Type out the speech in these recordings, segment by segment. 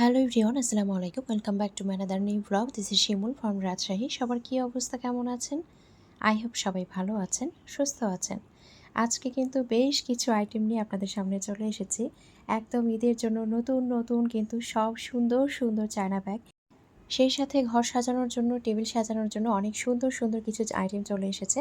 Hello everyone, আসসালামু আলাইকুম। Welcome back to another new blog this is Shimul from Rajshahi সবার কী অবস্থা, কেমন আছেন? আই হোপ সবাই ভালো আছেন, সুস্থ আছেন। আজকে কিন্তু বেশ কিছু আইটেম নিয়ে আপনাদের সামনে চলে এসেছি। একদম ঈদের জন্য নতুন নতুন কিন্তু সব সুন্দর সুন্দর চায়না ব্যাগ সেই সাথে ঘর সাজানোর জন্য, টেবিল সাজানোর জন্য অনেক সুন্দর সুন্দর কিছু আইটেম চলে এসেছে।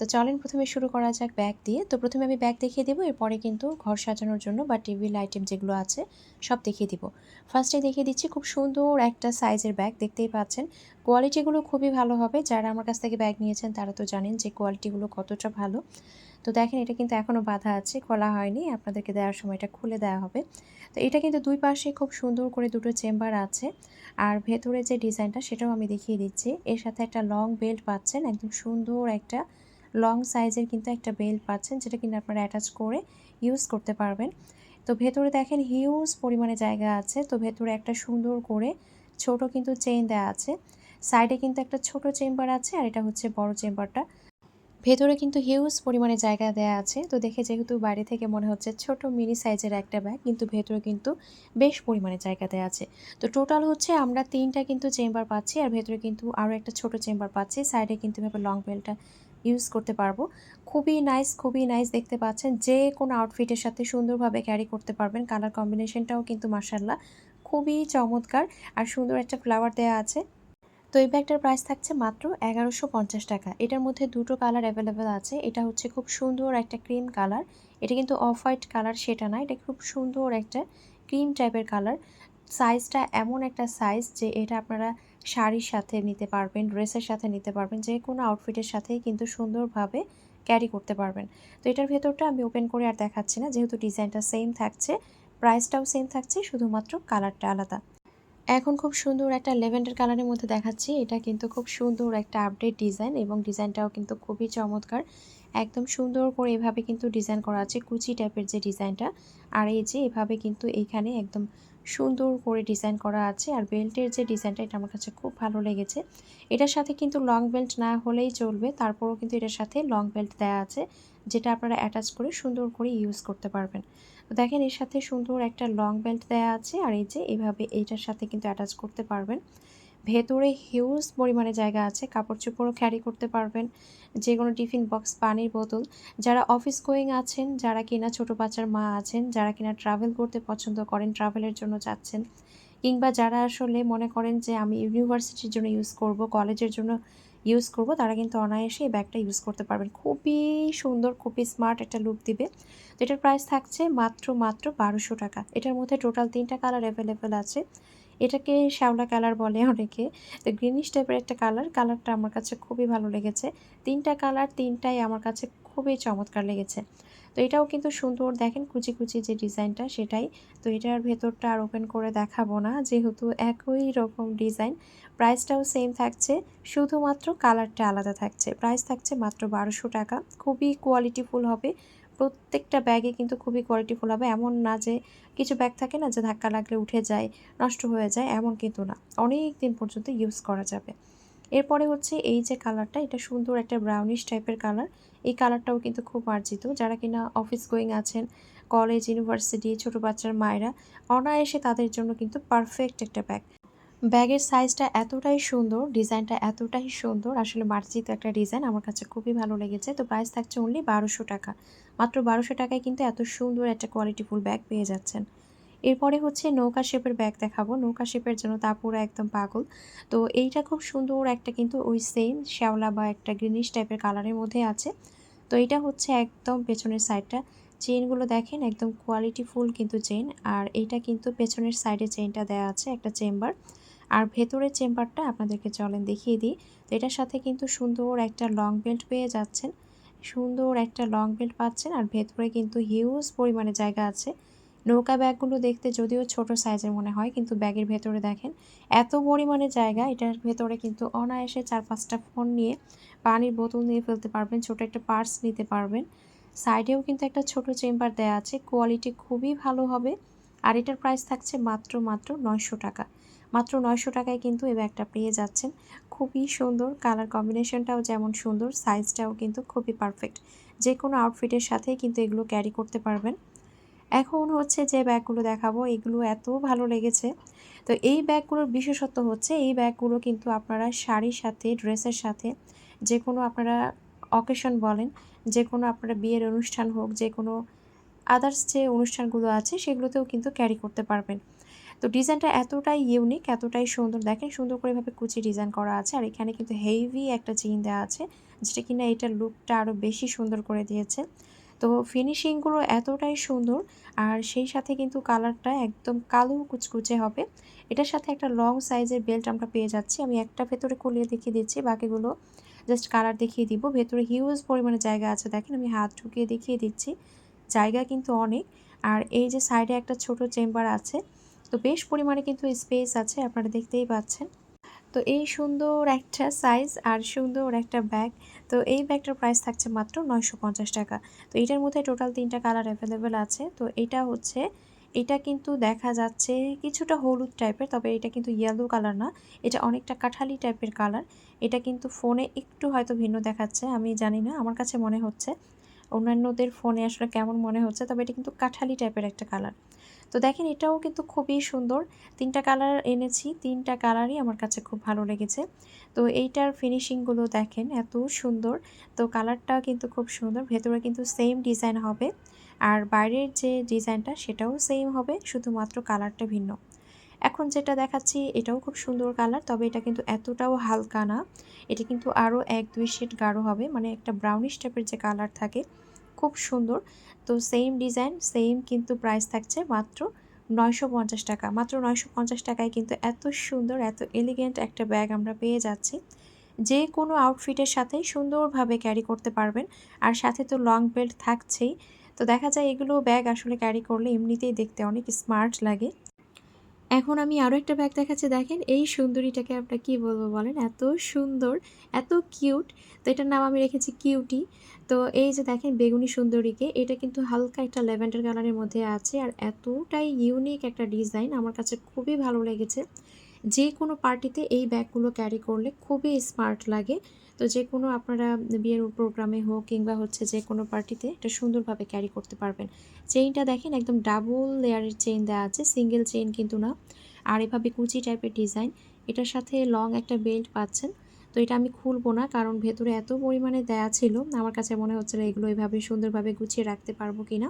তো চলেন প্রথমে শুরু করা যাক ব্যাগ দিয়ে। তো প্রথমে আমি ব্যাগ দেখিয়ে দেবো, এরপরে কিন্তু ঘর সাজানোর জন্য বা টেবিল আইটেম যেগুলো আছে সব দেখিয়ে দিব। ফার্স্টে দেখিয়ে দিচ্ছি খুব সুন্দর একটা সাইজের ব্যাগ দেখতেই পাচ্ছেন। কোয়ালিটিগুলো খুবই ভালো হবে। যারা আমার কাছ থেকে ব্যাগ নিয়েছেন তারা তো জানেন যে কোয়ালিটিগুলো কতটা ভালো। তো দেখেন এটা কিন্তু এখনও বাধা আছে, খোলা হয়নি। আপনাদেরকে দেওয়ার সময় এটা খুলে দেওয়া হবে। তো এটা কিন্তু দুই পাশে খুব সুন্দর করে দুটো চেম্বার আছে। আর ভেতরে যে ডিজাইনটা সেটাও আমি দেখিয়ে দিচ্ছি। এর সাথে একটা লং বেল্ট পাচ্ছেন, একদম সুন্দর একটা লং সাইজের কিন্তু একটা বেল্ট পাচ্ছেন, যেটা কিন্তু আপনারা অ্যাটাচ করে ইউজ করতে পারবেন। তো ভেতরে দেখেন হিউজ পরিমাণে জায়গা আছে। তো ভেতরে একটা সুন্দর করে ছোট কিন্তু চেইন দেওয়া আছে। সাইডে কিন্তু একটা ছোট চেম্বার আছে আর এটা হচ্ছে বড় চেম্বারটা ভেতরে কিন্তু হিউজ পরিমাণে জায়গা দেওয়া আছে। তো দেখে যেহেতু বাইরে থেকে মনে হচ্ছে ছোট মিনি সাইজের একটা ব্যাগ কিন্তু ভেতরে কিন্তু বেশ পরিমাণে জায়গা দেওয়া আছে। তো টোটাল হচ্ছে আমরা তিনটা কিন্তু চেম্বার পাচ্ছি আর ভেতরে কিন্তু আরও একটা ছোট চেম্বার পাচ্ছি। সাইডে কিন্তু এভাবে লং বেলটা ইউজ করতে পারব। খুবই নাইস খুবই নাইস দেখতে পাচ্ছেন। যে কোনো আউটফিটের সাথে সুন্দরভাবে ক্যারি করতে পারবেন। কালার কম্বিনেশনটাও কিন্তু মার্শাল্লাহ খুবই চমৎকার আর সুন্দর একটা ফ্লাওয়ার দেওয়া আছে। তো এই ব্যাগটার প্রাইস থাকছে মাত্র এগারোশো পঞ্চাশ টাকা। এটার মধ্যে দুটো কালার অ্যাভেলেবেল আছে। এটা হচ্ছে খুব সুন্দর একটা ক্রিম কালার এটা কিন্তু অফ হোয়াইট কালার সেটা না। এটা খুব সুন্দর একটা ক্রিম টাইপের কালার সাইজটা এমন একটা সাইজ যে এটা আপনারা শাড়ির সাথে নিতে পারবেন, ড্রেসের সাথে নিতে পারবেন, যে কোনো আউটফিটের সাথেই কিন্তু সুন্দরভাবে ক্যারি করতে পারবেন। তো এটার ভেতরটা আমি ওপেন করে আর দেখাচ্ছি না, যেহেতু ডিজাইনটা সেম থাকছে প্রাইসটাও সেম থাকছে, শুধুমাত্র কালারটা আলাদা। এখন খুব সুন্দর একটা লেভেন্ডার কালারের মধ্যে দেখাচ্ছি, এটা কিন্তু খুব সুন্দর একটা আপডেট ডিজাইন এবং ডিজাইনটাও কিন্তু খুবই চমৎকার। একদম সুন্দর করে এভাবে কিন্তু ডিজাইন করা আছে, কুচি টাইপের যে ডিজাইনটা আর এই যে এভাবে কিন্তু এইখানে একদম সুন্দর করে ডিজাইন করা আছে আর বেল্টের যে ডিজাইনটা এটা আমার কাছে খুব ভালো লেগেছে। এটার সাথে কিন্তু লং বেল্ট না হলেই চলবে, তারপরেও কিন্তু এটার সাথে লং বেল্ট দেওয়া আছে, যেটা আপনারা অ্যাটাচ করে সুন্দর করে ইউজ করতে পারবেন। তো দেখেন এর সাথে সুন্দর একটা লং বেল্ট দেওয়া আছে, আর এই যে এইভাবে এটার সাথে কিন্তু অ্যাটাচ করতে পারবেন। ভেতরে হিউজ পরিমাণে জায়গা আছে কাপড় চোপড়ও ক্যারি করতে পারবেন যে কোনো টিফিন বক্স পানির বোতল। যারা অফিস গোয়িং আছেন, যারা কিনা ছোটো বাচ্চার মা আছেন, যারা কিনা ট্রাভেল করতে পছন্দ করেন ট্রাভেলের জন্য যাচ্ছেন কিংবা যারা আসলে মনে করেন যে আমি ইউনিভার্সিটির জন্য ইউজ করব কলেজের জন্য ইউজ করব, তারা কিন্তু অনায়াসে এই ব্যাগটা ইউজ করতে পারবেন। খুবই সুন্দর, খুবই স্মার্ট একটা লুক দিবে। তো এটার প্রাইস থাকছে মাত্র মাত্র বারোশো টাকা। এটার মধ্যে টোটাল তিনটা কালার অ্যাভেলেবেল আছে। এটাকে শ্যাওলা কালার বলে অনেকে। তো গ্রিনিশ টাইপের একটা কালার, কালারটা আমার কাছে খুবই ভালো লেগেছে। তিনটা কালার, তিনটাই আমার কাছে খুবই চমৎকার লেগেছে। তো এটাও কিন্তু সুন্দর, দেখেন কুচি কুচি যে ডিজাইনটা সেটাই। তো এটার ভেতরটা আর ওপেন করে দেখাবো না, যেহেতু একই রকম ডিজাইন। প্রাইসটাও সেম থাকছে, শুধুমাত্র কালারটা আলাদা থাকছে। প্রাইস থাকছে মাত্র বারোশো টাকা, খুবই কোয়ালিটিফুল হবে। প্রত্যেকটা ব্যাগে কিন্তু খুবই কোয়ালিটিফুল হবে। এমন না যে কিছু ব্যাগ থাকে না যে ধাক্কা লাগলে উঠে যায়, নষ্ট হয়ে যায়, এমন কিন্তু না। অনেক দিন পর্যন্ত ইউজ করা যাবে। এরপরে হচ্ছে এই যে কালারটা এটা সুন্দর একটা ব্রাউনিশ টাইপের কালার এই কালারটাও কিন্তু খুব মার্জিত। যারা কিনা অফিস গোয়িং আছেন কলেজ ইউনিভার্সিটি ছোটো বাচ্চার মায়েরা, অনায়াসে তাদের জন্য কিন্তু পারফেক্ট একটা ব্যাগ ব্যাগের সাইজটা এতটাই সুন্দর ডিজাইনটা এতটাই সুন্দর। আসলে মার্জিত একটা ডিজাইন আমার কাছে খুবই ভালো লেগেছে। তো প্রাইস থাকছে অনলি বারোশো টাকা। মাত্র বারোশো টাকায় কিন্তু এত সুন্দর একটা কোয়ালিটিফুল ব্যাগ পেয়ে যাচ্ছেন। এরপরে হচ্ছে নৌকা শেপের ব্যাগ দেখাবো। নৌকা শেপের জন্য তারপরে একদম পাগল। তো এইটা খুব সুন্দর একটা কিন্তু ওই সেম শ্যাওলা বা একটা গ্রিনিশ টাইপের কালারের মধ্যে আছে। তো এটা হচ্ছে একদম পেছনের সাইডটা চেনগুলো দেখেন, একদম কোয়ালিটি ফুল কিন্তু চেন আর এইটা কিন্তু পেছনের সাইডে চেনটা দেওয়া আছে, একটা চেম্বার আর ভেতরের চেম্বারটা আপনাদেরকে চলেন দেখিয়ে দিই। তো এটার সাথে কিন্তু সুন্দর একটা লং বেল্ট পেয়ে যাচ্ছেন। সুন্দর একটা লং বেল্ট পাচ্ছেন আর ভেতরে কিন্তু হিউজ পরিমাণে জায়গা আছে। নৌকা ব্যাগগুলো দেখতে যদিও ছোট সাইজের মনে হয়, কিন্তু ব্যাগের ভেতরে দেখেন এত পরিমাণে জায়গা। এটার ভেতরে কিন্তু অনায়াসে চার পাঁচটা ফোন নিয়ে পানির বোতল নিয়ে ফেলতে পারবেন, ছোট একটা পার্স নিতে পারবেন। সাইডেও কিন্তু একটা ছোট চেম্বার দেওয়া আছে। কোয়ালিটি খুবই ভালো হবে। আর এটার প্রাইস থাকছে মাত্র মাত্র নয়শো টাকা। মাত্র নয়শো টাকায় কিন্তু এই ব্যাগটা পেয়ে যাচ্ছেন। খুবই সুন্দর কালার কম্বিনেশনটাও যেমন সুন্দর সাইজটাও কিন্তু খুবই পারফেক্ট যে কোনো আউটফিটের সাথেই কিন্তু এগুলো ক্যারি করতে পারবেন। এখন হচ্ছে যে ব্যাগগুলো দেখাবো, এগুলো এত ভালো লেগেছে। তো এই ব্যাগগুলোর বিশেষত্ব হচ্ছে, এই ব্যাগগুলো কিন্তু আপনারা শাড়ির সাথে ড্রেসের সাথে যে কোনো আপনারা অকেশন বলেন যে কোনো আপনারা বিয়ের অনুষ্ঠান হোক যে কোনো আদার্স যে অনুষ্ঠানগুলো আছে, সেগুলোতেও কিন্তু ক্যারি করতে পারবেন। তো ডিজাইনটা এতটাই ইউনিক এতটাই সুন্দর। দেখেন সুন্দর করে এভাবে কুচি ডিজাইন করা আছে। আর এখানে কিন্তু হেভি একটা চেইন দেওয়া আছে, যেটা কিনা এটার লুকটা আরও বেশি সুন্দর করে দিয়েছে। তো ফিনিশিংগুলো এতটাই সুন্দর, আর সেই সাথে কিন্তু কালারটা একদম কালো কুচকুচে হবে। এটার সাথে একটা লং সাইজের বেল্ট আমরা পেয়ে যাচ্ছি। আমি একটা ভেতরে খুলিয়ে দেখিয়ে দিচ্ছি, বাকিগুলো জাস্ট কালার দেখিয়ে দিব। ভেতরে হিউজ পরিমাণে জায়গা আছে। দেখেন আমি হাত ঢুকিয়ে দেখিয়ে দিচ্ছি। জায়গা কিন্তু অনেক। আর এই যে সাইডে একটা ছোট চেম্বার আছে তো বেশ পরিমাণে কিন্তু স্পেস আছে, আপনারা দেখতেই পাচ্ছেন। তো এই সুন্দর একটা সাইজ আর সুন্দর একটা ব্যাগ তো এই ব্যাগটার প্রাইস থাকছে মাত্র নয়শো পঞ্চাশ টাকা। তো এটার মধ্যে টোটাল তিনটা কালার অ্যাভেলেবেল আছে, তো এটা হচ্ছে, এটা কিন্তু দেখা যাচ্ছে কিছুটা হলুদ টাইপের তবে এটা কিন্তু ইয়েলো কালার না, এটা অনেকটা কাঠালি টাইপের কালার এটা কিন্তু ফোনে একটু হয়তো ভিন্ন দেখাচ্ছে, আমি জানি না, আমার কাছে মনে হচ্ছে। অন্যান্যদের ফোনে আসলে কেমন মনে হচ্ছে, তবে এটা কিন্তু কাঠালি টাইপের একটা কালার তো দেখেন, এটাও কিন্তু খুবই সুন্দর। তিনটা কালার এনেছি, তিনটা কালারই আমার কাছে খুব ভালো লেগেছে। তো এইটার ফিনিশিংগুলো দেখেন, এত সুন্দর। তো কালারটা কিন্তু খুব সুন্দর, ভেতরে কিন্তু সেম ডিজাইন হবে। আর বাইরের যে ডিজাইনটা সেটাও সেম হবে, শুধুমাত্র কালারটা ভিন্ন। এখন যেটা দেখাচ্ছি, এটাও খুব সুন্দর কালার তবে এটা কিন্তু এতটাও হালকা না। এটা কিন্তু আরও এক দুই শেড গাঢ় হবে মানে একটা ব্রাউনিশ টাইপের যে কালার থাকে, খুব সুন্দর। তো সেম ডিজাইন সেম কিন্তু প্রাইস থাকছে মাত্র নয়শো পঞ্চাশ টাকা। মাত্র নয়শো পঞ্চাশ টাকায় কিন্তু এত সুন্দর, এত এলিগেন্ট একটা ব্যাগ আমরা পেয়ে যাচ্ছি। যে কোনো আউটফিটের সাথে সুন্দরভাবে ক্যারি করতে পারবেন। আর সাথে তো লং বেল্ট থাকছেই। তো দেখা যায় এগুলো ব্যাগ আসলে ক্যারি করলে এমনিতেই দেখতে অনেক স্মার্ট লাগে। এখন আমি আরও একটা ব্যাগ দেখাচ্ছি। দেখেন, এই সুন্দরীটাকে আপনার কি বলব বলেন? এত সুন্দর, এত কিউট তো এটার নাম আমি রেখেছি কিউটি তো এই যে দেখেন, বেগুনি সুন্দরীকে, এটা কিন্তু হালকা একটা ল্যাভেন্ডার কালারের মধ্যে আছে আর এতটাই ইউনিক একটা ডিজাইন আমার কাছে খুবই ভালো লেগেছে। যে কোনো পার্টিতে এই ব্যাগগুলো ক্যারি করলে খুবই স্মার্ট লাগে। তো যে কোনো আপনারা বিয়ের প্রোগ্রামে হোক কিংবা হচ্ছে যে কোনো পার্টিতে এটা সুন্দরভাবে ক্যারি করতে পারবেন। চেইনটা দেখেন একদম ডাবল লেয়ারের চেইন দেওয়া আছে সিঙ্গেল চেইন কিন্তু না। আর এভাবে কুচি টাইপের ডিজাইন এটার সাথে লং একটা বেল্ট পাচ্ছেন। তো এটা আমি খুলবো না কারণ ভেতরে এত পরিমাণে দেয়া ছিল, আমার কাছে মনে হচ্ছিল এগুলো এভাবে সুন্দরভাবে গুছিয়ে রাখতে পারব কি না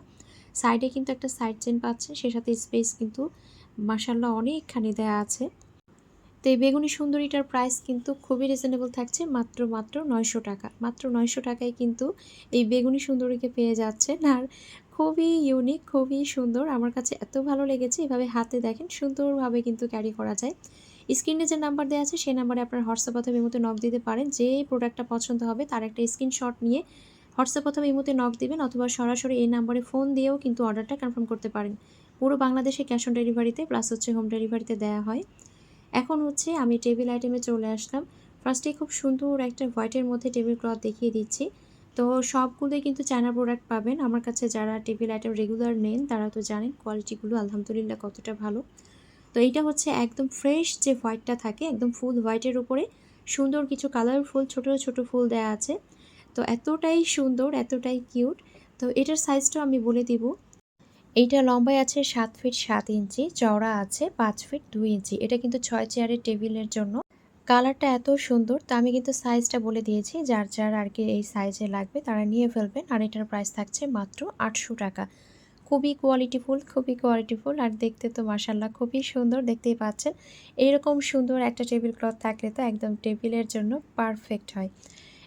সাইডে কিন্তু একটা সাইড চেন পাচ্ছে সে সাথে স্পেস কিন্তু মাসাল্লাহ অনেকখানি দেয়া আছে। তো এই বেগুনি সুন্দরীটার প্রাইস কিন্তু খুবই রিজনেবল থাকছে মাত্র মাত্র নয়শো টাকা। মাত্র নয়শো টাকায় কিন্তু এই বেগুনি সুন্দরীকে পেয়ে যাচ্ছে আর খুবই ইউনিক খুবই সুন্দর। আমার কাছে এত ভালো লেগেছে, এভাবে হাতে দেখেন সুন্দরভাবে কিন্তু ক্যারি করা যায়। স্ক্রিনে যে নাম্বার দেওয়া আছে, সেই নাম্বারে আপনার হোয়াটসঅ্যাপ অথবা ইমোতে নক দিতে পারেন। যে প্রোডাক্টটা পছন্দ হবে, তার একটা স্ক্রিনশট নিয়ে হোয়াটসঅ্যাপ অথবা ইমোতে নক দিবেন অথবা সরাসরি এই নাম্বারে ফোন দিয়েও কিন্তু অর্ডারটা কনফার্ম করতে পারেন। পুরো বাংলাদেশে ক্যাশ অন ডেলিভারিতে প্লাস হচ্ছে হোম ডেলিভারিতে দেওয়া হয়। এখন হচ্ছে আমি টেবিল আইটেমে চলে আসলাম। ফার্স্টে খুব সুন্দর একটা হোয়াইটের মধ্যে টেবিল ক্লথ দেখিয়ে দিচ্ছি। তো সবগুলোই কিন্তু চায়না প্রোডাক্ট পাবেন। আমার কাছে যারা টেবিল আইটেম রেগুলার নেন, তারা তো জানেন কোয়ালিটিগুলো আলহামদুলিল্লাহ কতটা ভালো। তো এইটা হচ্ছে একদম ফ্রেশ যে হোয়াইটটা থাকে, একদম ফুল হোয়াইটের উপরে। সুন্দর কিছু কালারফুল ছোট ছোট ফুল দেওয়া আছে। তো এতটাই সুন্দর, এতটাই কিউট তো এটার সাইজটাও আমি বলে দিব। এইটা লম্বায় আছে সাত ফিট সাত ইঞ্চি, চওড়া আছে পাঁচ ফিট দুই ইঞ্চি। এটা কিন্তু ছয় চেয়ারের টেবিলের জন্য। কালারটা এত সুন্দর, তো আমি কিন্তু সাইজটা বলে দিয়েছি। যার যার আর কি এই সাইজে লাগবে তারা নিয়ে ফেলবেন। আর এটার প্রাইস থাকছে মাত্র আটশো টাকা। খুবই কোয়ালিটিফুল খুবই কোয়ালিটিফুল আর দেখতে তো মাসাল্লাহ খুবই সুন্দর, দেখতেই পাচ্ছেন। এইরকম সুন্দর একটা টেবিল ক্লথ থাকলে তো একদম টেবিলের জন্য পারফেক্ট হয়।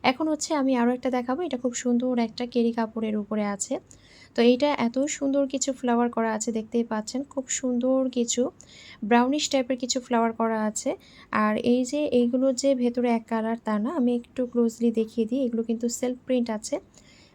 এখন হচ্ছে আমি আরও একটা দেখাবো। এটা খুব সুন্দর একটা কেরি কাপড়ের উপরে আছে। তো এইটা এত সুন্দর কিছু ফ্লাওয়ার করা আছে, দেখতেই পাচ্ছেন। খুব সুন্দর কিছু ব্রাউনিশ টাইপের কিছু ফ্লাওয়ার করা আছে। আর এই যে এইগুলো যে ভেতরে এক কালার তা না, আমি একটু ক্লোজলি দেখিয়ে দিই। এগুলো কিন্তু সেলফ প্রিন্ট আছে।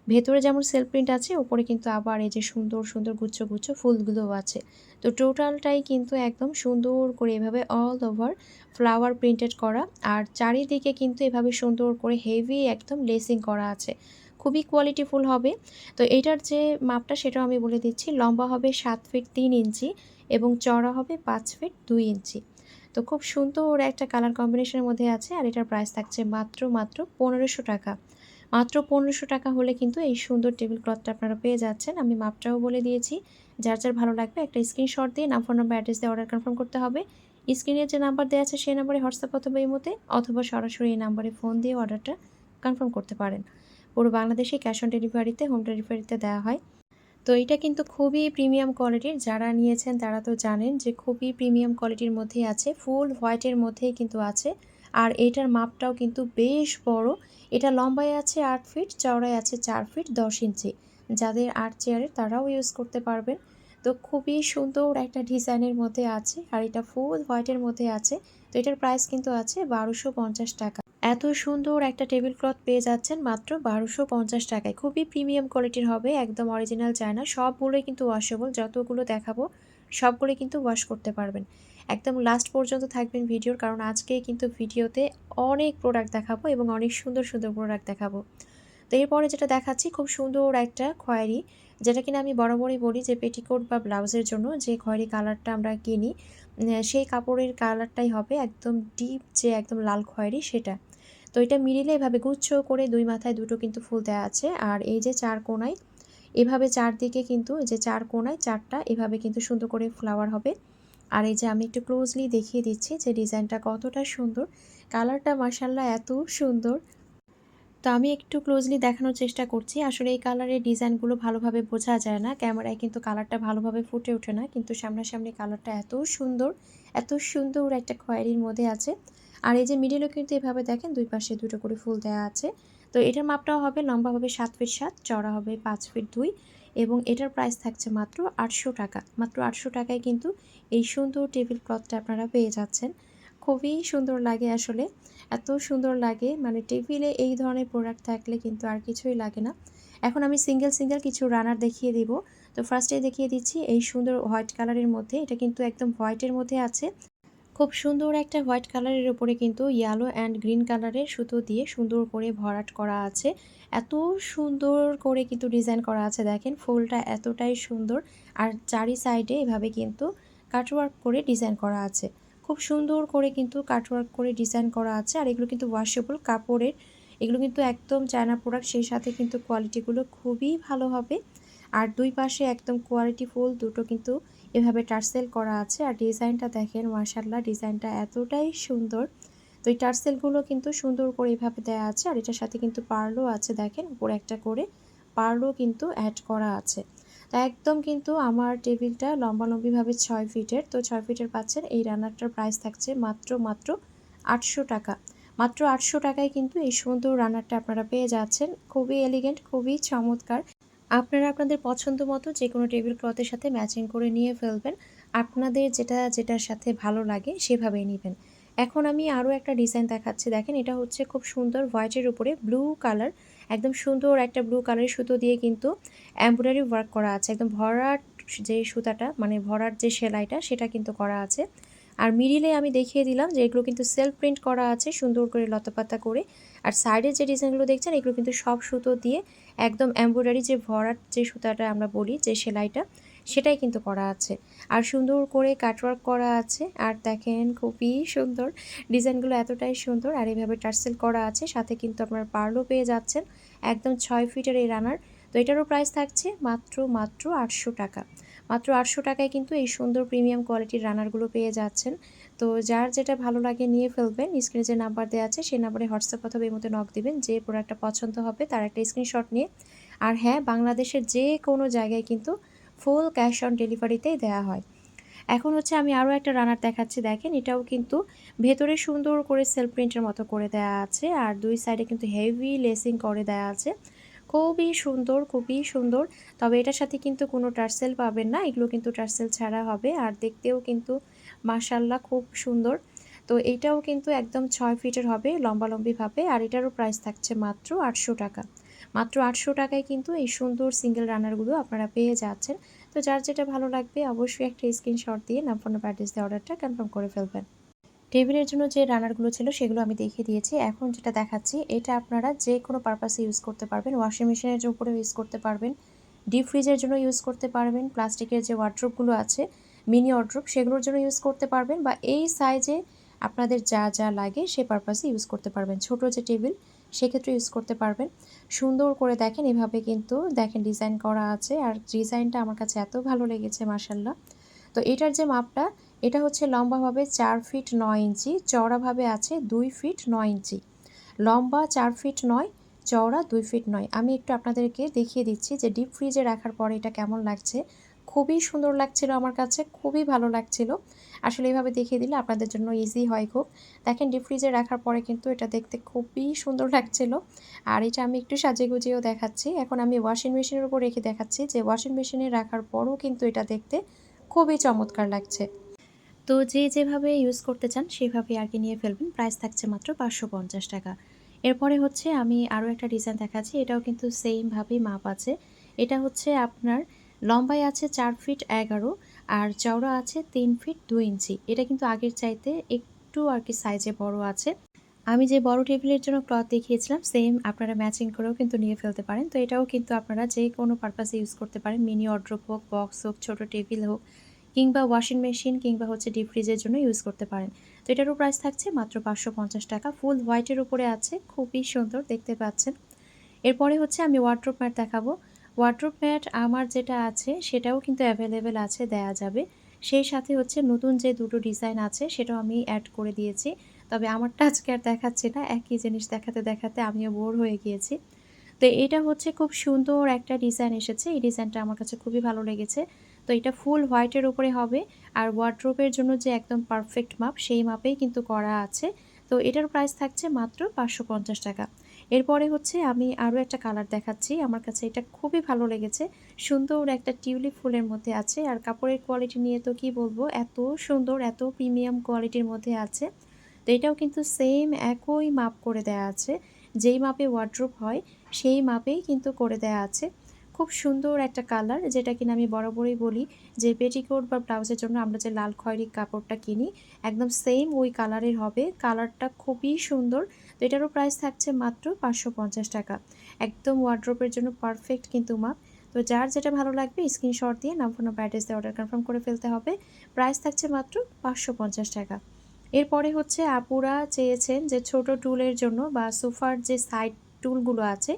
ভেতরে যেমন সেলফ প্রিন্ট আছে ওপরে কিন্তু আবার এই যে সুন্দর সুন্দর গুচ্ছ গুচ্ছ ফুলগুলো আছে। তো টোটালটাই কিন্তু একদম সুন্দর করে এভাবে অল ওভার ফ্লাওয়ার প্রিন্টেড করা। আর চারিদিকে কিন্তু এভাবে সুন্দর করে হেভি একদম লেসিং করা আছে। খুবই কোয়ালিটিফুল হবে। তো এটার যে মাপটা সেটাও আমি বলে দিচ্ছি, লম্বা হবে সাত ফিট তিন ইঞ্চি এবং চড়া হবে পাঁচ ফিট দুই ইঞ্চি। তো খুব সুন্দর একটা কালার কম্বিনেশনের মধ্যে আছে আর এটার প্রাইস থাকছে মাত্র মাত্র পনেরোশো টাকা। মাত্র পনেরোশো টাকা হলে কিন্তু এই সুন্দর টেবিল ক্লথটা আপনারা পেয়ে যাচ্ছেন। আমি মাপটাও বলে দিয়েছি। যার যার ভালো লাগবে একটা স্ক্রিনশট দিয়ে নাম ফোন নাম্বার অ্যাড্রেস দিয়ে অর্ডার কনফার্ম করতে হবে। স্ক্রিনে যে নাম্বার দেওয়া আছে, সেই নাম্বারে হোয়াটসঅ্যাপ অথবা এই মতে অথবা সরাসরি এই নাম্বারে ফোন দিয়ে অর্ডারটা কনফার্ম করতে পারেন। পুরো বাংলাদেশে ক্যাশ অন ডেলিভারিতে হোম ডেলিভারিতে দেওয়া হয়। তো এটা কিন্তু খুবই প্রিমিয়াম কোয়ালিটির যারা নিয়েছেন তারা তো জানেন যে খুবই প্রিমিয়াম কোয়ালিটির মধ্যেই আছে। ফুল হোয়াইটের মধ্যেই কিন্তু আছে। আর এটার মাপটাও কিন্তু বেশ বড়। এটা লম্বায় আছে আট ফিট চওড়ায় আছে চার ফিট দশ ইঞ্চি। যাদের আট চেয়ারের তারাও ইউজ করতে পারবেন। তো খুবই সুন্দর একটা ডিজাইনের মধ্যে আছে। আর এটা ফুল হোয়াইটের মধ্যে আছে। তো এটার প্রাইস কিন্তু আছে বারোশো পঞ্চাশ টাকা। এত সুন্দর একটা টেবিল ক্লথ পেয়ে যাচ্ছেন মাত্র বারোশো পঞ্চাশ টাকায়। খুবই প্রিমিয়াম কোয়ালিটির হবে, একদম অরিজিনাল চায়না। সবগুলোই কিন্তু ওয়াশেবল যতগুলো দেখাবো সবগুলোই কিন্তু ওয়াশ করতে পারবেন। একদম লাস্ট পর্যন্ত থাকবেন ভিডিওর, কারণ আজকে কিন্তু ভিডিওতে অনেক প্রোডাক্ট দেখাবো এবং অনেক সুন্দর সুন্দর প্রোডাক্ট দেখাবো। তো এরপরে যেটা দেখাচ্ছি, খুব সুন্দর একটা খয়েরি, যেটা কিনা আমি বরাবরই বলি যে পেটিকোট বা ব্লাউজের জন্য যে খয়েরি কালারটা আমরা কিনি সেই কাপড়ের কালারটাই হবে একদম ডিপ যে একদম লাল খয়েরি সেটা। তো এটা মিডিলে এভাবে গুচ্ছ করে দুই মাথায় দুটো কিন্তু ফুল দেওয়া আছে। আর এই যে চার কোনায়, এভাবে চারদিকে কিন্তু যে চার কোনায় চারটা এভাবে কিন্তু সুন্দর করে ফ্লাওয়ার হবে। আর এই যে আমি একটু ক্লোজলি দেখিয়ে দিচ্ছি যে ডিজাইনটা কতটা সুন্দর, কালারটা মার্শাল্লাহ এত সুন্দর। তো আমি একটু ক্লোজলি দেখানোর চেষ্টা করছি। আসলে এই কালারের ডিজাইনগুলো ভালোভাবে বোঝা যায় না। ক্যামেরায় কিন্তু কালারটা ভালোভাবে ফুটে ওঠে না। কিন্তু সামনাসামনি কালারটা এত সুন্দর এত সুন্দর একটা খয়েরির মধ্যে আছে। আর এই যে মিডিলও কিন্তু এভাবে দেখেন, দুই পাশে দুটো করে ফুল দেওয়া আছে। তো এটার মাপটাও হবে, লম্বা হবে সাত ফিট সাত চড়া হবে পাঁচ ফিট দুই এবং এটার প্রাইস থাকছে মাত্র আটশো টাকা। মাত্র আটশো টাকায় কিন্তু এই সুন্দর টেবিল ক্লথটা আপনারা পেয়ে যাচ্ছেন। খুবই সুন্দর লাগে আসলে, এত সুন্দর লাগে। মানে টেবিলে এই ধরনের প্রোডাক্ট থাকলে কিন্তু আর কিছুই লাগে না। এখন আমি সিঙ্গেল সিঙ্গেল কিছু রানার দেখিয়ে দিব। তো ফার্স্টে দেখিয়ে দিচ্ছি, এই সুন্দর হোয়াইট কালারের মধ্যে, এটা কিন্তু একদম হোয়াইটের মধ্যে আছে। খুব সুন্দর একটা হোয়াইট কালারের উপরে কিন্তু ইয়েলো অ্যান্ড গ্রিন কালারের সুতো দিয়ে সুন্দর করে ভরাট করা আছে। এত সুন্দর করে কিন্তু ডিজাইন করা আছে, দেখেন ফুলটা এতটাই সুন্দর। আর চারি সাইডে এভাবে কিন্তু কাটওয়ার্ক করে ডিজাইন করা আছে। খুব সুন্দর করে কিন্তু কাটওয়ার্ক করে ডিজাইন করা আছে। আর এগুলো কিন্তু ওয়াশেবল কাপড়ের। এগুলো কিন্তু একদম চায়না প্রোডাক্ট সেই সাথে কিন্তু কোয়ালিটিগুলো খুবই ভালো হবে। আর দুই পাশে একদম কোয়ালিটি ফুল, দুটো কিন্তু এভাবে টার্সেল করা আছে। আর ডিজাইনটা দেখেন মার্শাল্লাহ ডিজাইনটা এতটাই সুন্দর। তো এই টার্সেলগুলো কিন্তু সুন্দর করে এভাবে দেওয়া আছে। আর এটার সাথে কিন্তু পার্লও আছে, দেখেন, উপরে একটা করে পার্লও কিন্তু অ্যাড করা আছে। তো একদম কিন্তু আমার টেবিলটা লম্বালম্বিভাবে ছয় ফিটের। তো ছয় ফিটের পাচ্ছেন, এই রানারটার প্রাইস থাকছে মাত্র মাত্র আটশো টাকা। মাত্র আটশো টাকায় কিন্তু এই সুন্দর রানারটা আপনারা পেয়ে যাচ্ছেন। খুবই এলিগেন্ট খুবই চমৎকার। আপনারা আপনাদের পছন্দ মতো যে কোনো টেবিল ক্লথের সাথে ম্যাচিং করে নিয়ে ফেলবেন। আপনাদের যেটা, যেটার সাথে ভালো লাগে সেভাবেই নেবেন। এখন আমি আরও একটা ডিজাইন দেখাচ্ছি। দেখেন, এটা হচ্ছে খুব সুন্দর হোয়াইটের উপরে ব্লু কালার, একদম সুন্দর একটা ব্লু কালারের সুতো দিয়ে কিন্তু এমব্রয়ডারি ওয়ার্ক করা আছে। একদম ভরাট যে সুতাটা মানে ভরাট যে সেলাইটা, সেটা কিন্তু করা আছে। আর মিডিলে আমি দেখিয়ে দিলাম যে এগুলো কিন্তু সেলফ প্রিন্ট করা আছে সুন্দর করে লতাপাতা করে। আর সাইডে যে ডিজাইনগুলো দেখছেন, এগুলো কিন্তু সব সুতো দিয়ে একদম এমব্রয়ডারি যে ভরাট যে সুতাটা আমরা বলি, যে সেলাইটা, সেটাই কিন্তু করা আছে। আর সুন্দর করে কাটওয়ার্ক করা আছে। আর দেখেন খুবই সুন্দর ডিজাইনগুলো এতটাই সুন্দর। আর এইভাবে টার্সেল করা আছে। সাথে কিন্তু আপনার পার্লও পেয়ে যাচ্ছেন। একদম ছয় ফিটের এই রানার তো এটারও প্রাইস থাকছে মাত্র মাত্র আটশো টাকা। মাত্র আটশো টাকায় কিন্তু এই সুন্দর প্রিমিয়াম কোয়ালিটির রানারগুলো পেয়ে যাচ্ছেন। তো যার যেটা ভালো লাগে নিয়ে ফেলবেন। স্ক্রিনে যে নাম্বার দেওয়া আছে, সেই নাম্বারে হোয়াটসঅ্যাপ অথবা এই মতো নক দিবেন। যে প্রোডাক্টটা পছন্দ হবে তার একটা স্ক্রিনশট নিয়ে। আর হ্যাঁ বাংলাদেশের যে কোনো জায়গায় কিন্তু ফুল ক্যাশ অন ডেলিভারিতেই দেওয়া হয়। এখন হচ্ছে আমি আরও একটা রানার দেখাচ্ছি। দেখেন, এটাও কিন্তু ভেতরে সুন্দর করে সেলফ প্রিন্টের মতো করে দেওয়া আছে। আর দুই সাইডে কিন্তু হেভি লেসিং করে দেওয়া আছে। খুবই সুন্দর খুবই সুন্দর। তবে এটার সাথে কিন্তু কোনো টার্সেল পাবেন না। এগুলো কিন্তু টার্সেল ছাড়া হবে। আর দেখতেও কিন্তু মাসাল্লাহ খুব সুন্দর। তো এইটাও কিন্তু একদম ছয় ফিটের হবে লম্বালম্বিভাবে আর এটারও প্রাইস থাকছে মাত্র আটশো টাকা। মাত্র আটশো টাকায় কিন্তু এই সুন্দর সিঙ্গেল রানারগুলো আপনারা পেয়ে যাচ্ছেন। তো যার যেটা ভালো লাগবে অবশ্যই একটা স্ক্রিনশট দিয়ে নাম ফোন অ্যাড্রেস দিয়ে অর্ডারটা কনফার্ম করে ফেলবেন। টেবিলের জন্য যে রানারগুলো ছিল সেগুলো আমি দেখিয়ে দিয়েছি। এখন যেটা দেখাচ্ছি, এটা আপনারা যে কোনো পারপাসে ইউজ করতে পারবেন। ওয়াশিং মেশিনের উপরে ইউজ করতে পারবেন। ডিপ ফ্রিজের জন্য ইউজ করতে পারবেন। প্লাস্টিকের যে ওয়ার্ড্রোপগুলো আছে মিনি ওয়ার্ড্রোপ সেগুলোর জন্য ইউজ করতে পারবেন বা এই সাইজে আপনাদের যা যা লাগে সে পারপাসে ইউজ করতে পারবেন। ছোট যে টেবিল সেক্ষেত্রে ইউজ করতে পারবেন। সুন্দর করে দেখেন, এভাবে কিন্তু দেখেন ডিজাইন করা আছে আর ডিজাইনটা আমার কাছে এত ভালো লেগেছে মাসাল্লাহ তো এটার যে মাপটা, এটা হচ্ছে লম্বাভাবে চার ফিট নয় ইঞ্চি, চওড়াভাবে আছে দুই ফিট নয় ইঞ্চি। লম্বা চার ফিট নয়, চওড়া দুই ফিট নয়। আমি একটু আপনাদেরকে দেখিয়ে দিচ্ছি যে ডিপ ফ্রিজে রাখার পরে এটা কেমন লাগছে। খুবই সুন্দর লাগছিল আমার কাছে, খুবই ভালো লাগছিল। আসলে এইভাবে দেখিয়ে দিলে আপনাদের জন্য ইজি হয় খুব। দেখেন ডিপ ফ্রিজে রাখার পরে কিন্তু এটা দেখতে খুবই সুন্দর লাগছিল। আর এটা আমি একটু সাজে গুজিয়েও দেখাচ্ছি। এখন আমি ওয়াশিং মেশিনের উপর রেখে দেখাচ্ছি যে ওয়াশিং মেশিনে রাখার পরও কিন্তু এটা দেখতে খুবই চমৎকার লাগছে। তো যে যেভাবে ইউজ করতে চান সেভাবে আর কি নিয়ে ফেলবেন। প্রাইস থাকছে মাত্র পাঁচশো পঞ্চাশ টাকা। এরপরে হচ্ছে আমি আরও একটা ডিজাইন দেখাচ্ছি। এটাও কিন্তু সেমভাবেই মাপ আছে। এটা হচ্ছে আপনার লম্বায় আছে চার ফিট এগারো আর চওড়া আছে তিন ফিট দু ইঞ্চি। এটা কিন্তু আগের চাইতে একটু আর কি সাইজে বড় আছে। আমি যে বড় টেবিলের জন্য ক্লথ দেখিয়েছিলাম সেম আপনারা ম্যাচিং করেও কিন্তু নিয়ে ফেলতে পারেন। তো এটাও কিন্তু আপনারা যে কোনো পারপাসে ইউজ করতে পারেন। মিনি অড্রপ হোক বক্স হোক, ছোটো টেবিল হোক, কিংবা ওয়াশিং মেশিন কিংবা হচ্ছে ডিপ ফ্রিজের জন্য ইউজ করতে পারেন। তো এটারও প্রাইস থাকছে মাত্র পাঁচশো পঞ্চাশ টাকা। ফুল হোয়াইটের উপরে আছে, খুবই সুন্দর, দেখতে পাচ্ছেন। এরপরে হচ্ছে আমি ওয়ার্ড্রোপ ম্যাট দেখাবো। ওয়ার্ড্রোপ ম্যাট আমার যেটা আছে, সেটাও কিন্তু অ্যাভেলেবেল আছে, দেয়া যাবে। সেই সাথে হচ্ছে নতুন যে দুটো ডিজাইন আছে, সেটাও আমি অ্যাড করে দিয়েছি। তবে আমারটা আজকে আর দেখাচ্ছি না, একই জিনিস দেখাতে দেখাতে আমিও বোর হয়ে গিয়েছি। তো এটা হচ্ছে খুব সুন্দর একটা ডিজাইন এসেছে। এই ডিজাইনটা আমার কাছে খুবই ভালো লেগেছে। তো এটা ফুল হোয়াইটের উপরে হবে। আর ওয়ার্ড্রোপের জন্য যে একদম পারফেক্ট মাপ সেই মাপেই কিন্তু করা আছে। তো এটার প্রাইস থাকছে মাত্র পাঁচশো পঞ্চাশ টাকা। এরপরে হচ্ছে আমি আরও একটা কালার দেখাচ্ছি। আমার কাছে এটা খুবই ভালো লেগেছে। সুন্দর একটা টিউলিপ ফুলের মধ্যে আছে। আর কাপড়ের কোয়ালিটি নিয়ে তো কি বলব? এত সুন্দর, এত প্রিমিয়াম কোয়ালিটির মধ্যে আছে। তো এটাও কিন্তু সেম একই মাপ করে দেয়া আছে। যেই মাপে ওয়ার্ড্রোপ হয়, সেই মাপেই কিন্তু করে দেয়া আছে। খুব সুন্দর একটা কালার যেটা কিনা আমি বরাবরই বলি যে পেটিকোট বা ব্লাউজের জন্য আমরা যে লাল খয়েরি কাপড়টা কিনি, একদম সেম ওই কালারের হবে। কালারটা খুবই সুন্দর। তো এটারও প্রাইস থাকছে মাত্র পাঁচশো পঞ্চাশ টাকা। একদম ওয়ার্ড্রোপের জন্য পারফেক্ট কিন্তু মাপ তো যার যেটা ভালো লাগবে স্ক্রিনশট দিয়ে নাম ফোন দিয়ে অর্ডার কনফার্ম করে ফেলতে হবে। প্রাইস থাকছে মাত্র পাঁচশো পঞ্চাশ টাকা। এরপরে হচ্ছে আপুরা চেয়েছেন যে ছোট টুলের জন্য বা সোফার যে সাইড টুলগুলো আছে,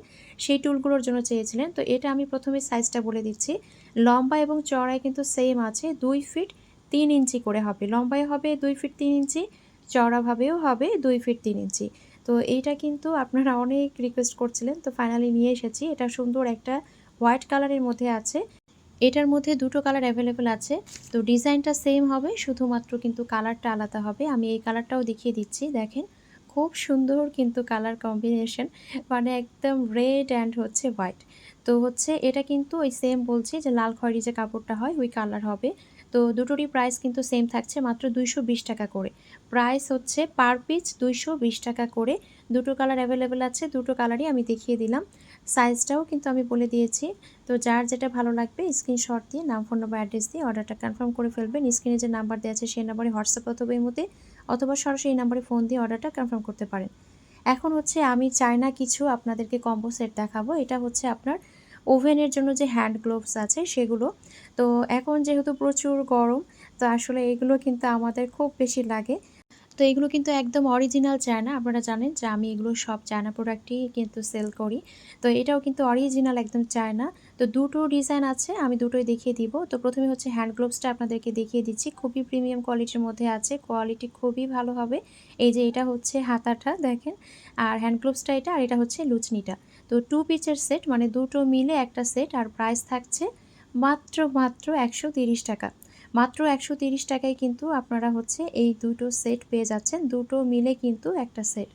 সেই টুলগুলোর জন্য চেয়েছিলেন। তো এটা আমি প্রথমে সাইজটা বলে দিচ্ছি। লম্বা এবং চড়াই কিন্তু সেম আছে। দুই ফিট তিন ইঞ্চি করে হবে। লম্বায় হবে, দুই ফিট তিন ইঞ্চি চড়াভাবেও হবে, দুই ফিট তিন ইঞ্চি। তো এইটা কিন্তু আপনারা অনেক রিকোয়েস্ট করছিলেন, তো ফাইনালি নিয়ে এসেছি। এটা সুন্দর একটা হোয়াইট কালারের মধ্যে আছে। এটার মধ্যে দুটো কালার অ্যাভেলেবেল আছে। তো ডিজাইনটা সেম হবে, শুধুমাত্র কিন্তু কালারটা আলাদা হবে। আমি এই কালারটাও দেখিয়ে দিচ্ছি, দেখেন। খুব সুন্দর কিন্তু কালার কম্বিনেশন মানে একদম রেড অ্যান্ড হচ্ছে হোয়াইট তো হচ্ছে এটা কিন্তু ওই সেম বলছি যে লাল খয়েরি যে কাপড়টা হয়, ওই কালার হবে। তো দুটোরই প্রাইস কিন্তু সেম থাকছে মাত্র দুইশো বিশ টাকা করে। প্রাইস হচ্ছে পার পিস দুইশো বিশ টাকা করে। দুটো কালার অ্যাভেলেবেল আছে, দুটো কালারই আমি দেখিয়ে দিলাম। সাইজটাও কিন্তু আমি বলে দিয়েছি। তো যার যেটা ভালো লাগবে স্ক্রিনশট দিয়ে নাম ফোন নম্বর অ্যাড্রেস দিয়ে অর্ডারটা কনফার্ম করে ফেলবেন। স্ক্রিনে যে নাম্বার দেওয়া আছে, সেই নাম্বারে হোয়াটসঅ্যাপ অথবা এই মধ্যে অথবা সরাসরি এই নাম্বারে ফোন দিয়ে অর্ডারটা কনফার্ম করতে পারেন। এখন হচ্ছে আমি চাই না কিছু আপনাদেরকে কম্বো সেট দেখাবো। এটা হচ্ছে আপনার ওভেনের জন্য যে হ্যান্ড গ্লোভস আছে, সেগুলো তো এখন যেহেতু প্রচুর গরম, তো আসলে এগুলো কিন্তু আমাদের খুব বেশি লাগে। তো এগুলো কিন্তু একদম অরিজিনাল চায়না, আপনারা জানেন যে আমি এগুলো সব চায়না প্রোডাক্টই কিন্তু সেল করি। তো এটাও কিন্তু অরিজিনাল একদম চায়না। তো দুটো ডিজাইন আছে, আমি দুটোই দেখিয়ে দিব। তো প্রথমে হচ্ছে হ্যান্ড গ্লোভসটা আপনাদেরকে দেখিয়ে দিচ্ছি। খুবই প্রিমিয়াম কোয়ালিটির মধ্যে আছে কোয়ালিটি খুবই ভালো হবে। এই যে এটা হচ্ছে হাতাটা, দেখেন। আর হ্যান্ড গ্লোভসটা এটা, আর এটা হচ্ছে লুচনিটা। তো টু পিচের সেট মানে দুটো মিলে একটা সেট আর প্রাইস থাকছে মাত্র মাত্র একশো তিরিশ টাকা। মাত্র একশো তিরিশ টাকায় কিন্তু আপনারা হচ্ছে এই দুটো সেট পেয়ে যাচ্ছেন। দুটো মিলে কিন্তু একটা সেট।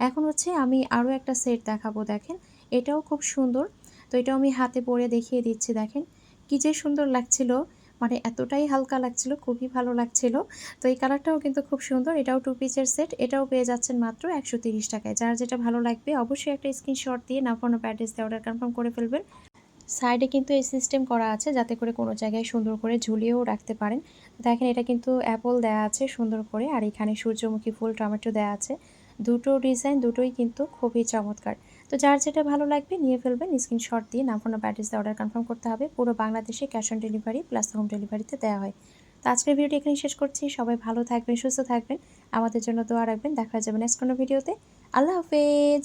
এখন হচ্ছে আমি আরও একটা সেট দেখাবো, দেখেন। এটাও খুব সুন্দর। তো এটাও আমি হাতে পরে দেখিয়ে দিচ্ছি, দেখেন। কী যে সুন্দর লাগছিল। মানে এতটাই হালকা লাগছিল, খুবই ভালো লাগছিল। তো এই কালারটাও কিন্তু খুব সুন্দর। এটাও টু পিসের সেট। এটাও পেয়ে যাচ্ছেন মাত্র একশো তিরিশ টাকায়। যার যেটা ভালো লাগবে, অবশ্যই একটা স্ক্রিনশট দিয়ে না কোনো প্যাডেস দিয়ে অর্ডার কনফার্ম করে ফেলবেন। সাইডে কিন্তু এই সিস্টেম করা আছে যাতে করে কোনো জায়গায় সুন্দর করে ঝুলিয়েও রাখতে পারেন। দেখেন এটা কিন্তু অ্যাপল দেয়া আছে সুন্দর করে, আর এখানে সূর্যমুখী ফুল, টমেটো দেয়া আছে। দুটো ডিজাইন দুটোই কিন্তু খুবই চমৎকার। তো যার যেটা ভালো লাগবে নিয়ে ফেলবেন, স্ক্রিনশট দিয়ে নাম ফোন ব্যাটারিতে অর্ডার কনফার্ম করতে হবে। পুরো বাংলাদেশে cash on delivery plus home ডেলিভারিতে দেওয়া হয়। তো আজকের ভিডিওটি এখানে শেষ করছি। সবাই ভালো থাকবেন, সুস্থ থাকবেন। আমাদের জন্য দোয়া রাখবেন। দেখা যাবে নেক্সট কোনো ভিডিওতে। আল্লাহ হাফেজ।